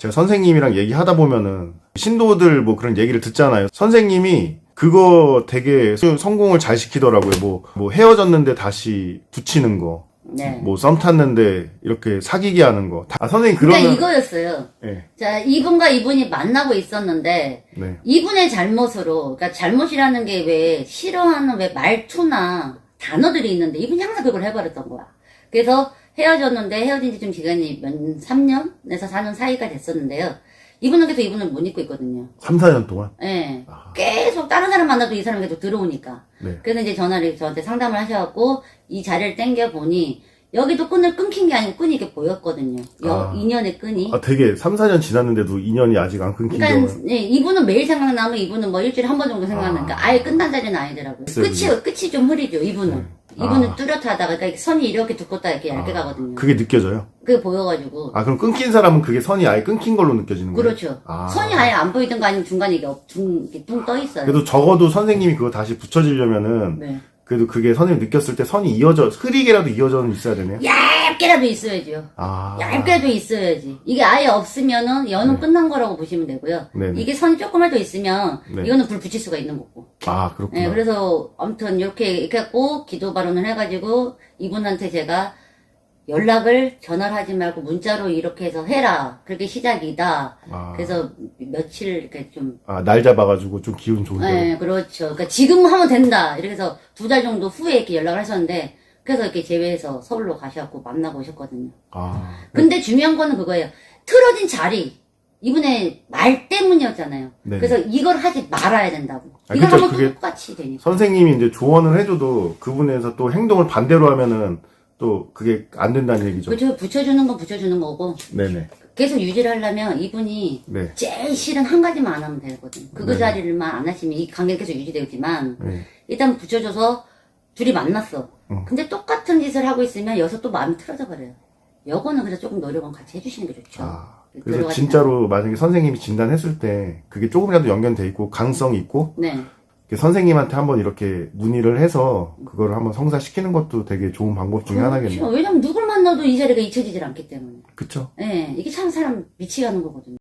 제가 선생님이랑 얘기하다 보면은 신도들 뭐 그런 얘기를 듣잖아요. 선생님이 그거 되게 성공을 잘 시키더라고요. 뭐, 뭐 헤어졌는데 다시 붙이는 거, 네. 뭐 썸 탔는데 이렇게 사귀게 하는 거. 다- 아, 선생님 그러니까 그러면 이거였어요. 예, 자, 이분과 이분이 만나고 있었는데, 네. 이분의 잘못으로, 그러니까 잘못이라는 게 왜 싫어하는 왜 말투나 단어들이 있는데, 이분이 항상 그걸 해버렸던 거야. 그래서 헤어졌는데, 헤어진 지 좀 기간이 몇, 3년에서 4년 사이가 됐었는데요. 이분은 계속 이분을 못 잊고 있거든요. 3, 4년 동안. 예. 아. 계속 다른 사람 만나도 이 사람이 계속 들어오니까. 네. 그래서 이제 전화를 저한테 상담을 하셔갖고, 이 자리를 땡겨보니, 여기도 끈을 끊긴 게 아니고 끈이 이렇게 보였거든요. 여, 아. 인연의 끈이. 아, 되게 3, 4년 지났는데도 인연이 아직 안 끊긴 그러니까 경우는. 예, 이분은 매일 생각나면 이분은 뭐 일주일에 한 번 정도 생각나니까 아. 아. 아예 끝난 자리는 아니더라고요. 끝이 끝이 좀 흐리죠. 이분은 네. 이분은 아. 뚜렷하다가 그러니까 선이 이렇게 두껍다 이렇게 얇게 아, 가거든요. 그게 느껴져요. 그게 보여가지고 아, 그럼 끊긴 사람은 그게 선이 아예 끊긴 걸로 느껴지는 거예요? 그렇죠. 아. 선이 아예 안 보이든가 아니면 중간에 이게 업- 중 이렇게 뚱떠 있어요. 그래도 적어도 선생님이 그거 다시 붙여지려면은 네. 그래도 그게 선생님 느꼈을 때 선이 이어져 흐리게라도 이어져는 있어야 되네요. 얇게라도 있어야죠. 아, 얇게라도 있어야지. 이게 아예 없으면은 연은 끝난 거라고 보시면 되고요. 네네. 이게 선이 조금이라도 있으면 네. 이거는 불 붙일 수가 있는 거고. 아 그렇구나. 네, 그래서 아무튼 이렇게 이렇게 했고 기도 발언을 해가지고 이분한테 제가 연락을 전화를 하지 말고 문자로 이렇게 해서 해라. 그렇게 시작이다. 아, 그래서 며칠 이렇게 좀 아, 날 잡아가지고 좀 기분 좋은 대로. 네, 그렇죠. 그러니까 지금 하면 된다. 이렇게 해서 두 달 정도 후에 이렇게 연락을 하셨는데 그래서 이렇게 제외해서 서울로 가셔갖고 만나고 오셨거든요. 아, 근데 중요한 거는 그거예요. 틀어진 자리. 이분의 말 때문이었잖아요. 네. 그래서 이걸 하지 말아야 된다고. 아, 이걸 그쵸, 하면 그게- 똑같이 되니까. 선생님이 이제 조언을 해줘도 그분에서 또 행동을 반대로 하면은 또 그게 안 된다는 얘기죠. 그죠? 붙여주는 건 붙여주는 거고 네네. 계속 유지를 하려면 이분이 네. 제일 싫은 한 가지만 안 하면 되거든. 그거 네. 자리를만 안 하시면 이 관계가 계속 유지되지만 네. 일단 붙여줘서 둘이 만났어. 음. 근데 똑같은 짓을 하고 있으면 여기서 또 마음이 틀어져 버려요. 요거는 그래서 조금 노력은 같이 해주시는 게 좋죠. 아, 그래서 들어가지 진짜로 만약에 선생님이 진단했을 때 그게 조금이라도 연결돼 있고 강성이 있고 않- 네. 이렇게 선생님한테 한번 이렇게 문의를 해서 그거를 한번 성사시키는 것도 되게 좋은 방법 중에 하나겠네요. 그렇죠. 왜냐면 누굴 만나도 이 자리가 잊혀지질 않기 때문에. 그쵸? 예, 이게 참 사람 미치게 하는 거거든요.